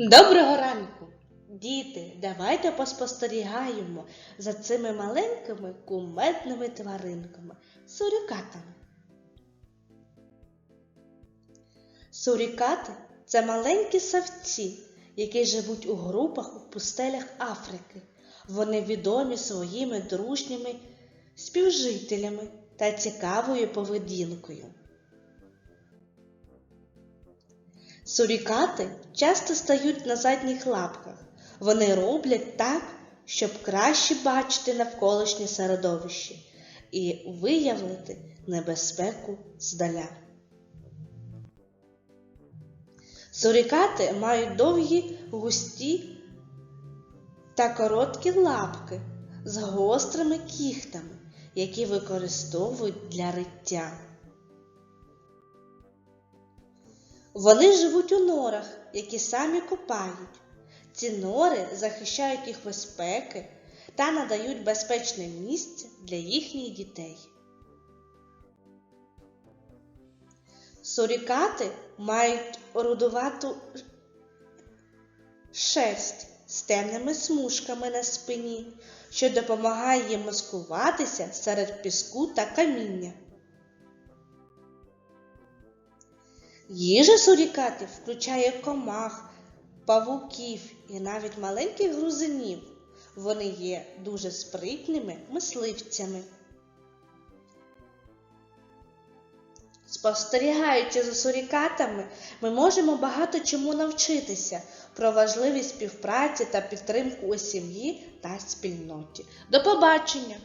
Доброго ранку! Діти, давайте поспостерігаємо за цими маленькими кумедними тваринками сурікатами. Сурікати це маленькі савці, які живуть у групах у пустелях Африки. Вони відомі своїми дружніми співжителями та цікавою поведінкою. Сурікати часто стають на задніх лапках. Вони роблять так, щоб краще бачити навколишнє середовище і виявити небезпеку здаля. Сурікати мають довгі, густі та короткі лапки з гострими кігтами, які використовують для риття. Вони живуть у норах, які самі копають. Ці нори захищають їх безпеки та надають безпечне місце для їхніх дітей. Сурікати мають рудувату шерсть з темними смужками на спині, що допомагає їм маскуватися серед піску та каміння. Їжа сурікатів включає комах, павуків і навіть маленьких грузинів. Вони є дуже спритними мисливцями. Спостерігаючи за сурікатами, ми можемо багато чому навчитися про важливість співпраці та підтримку у сім'ї та спільноті. До побачення!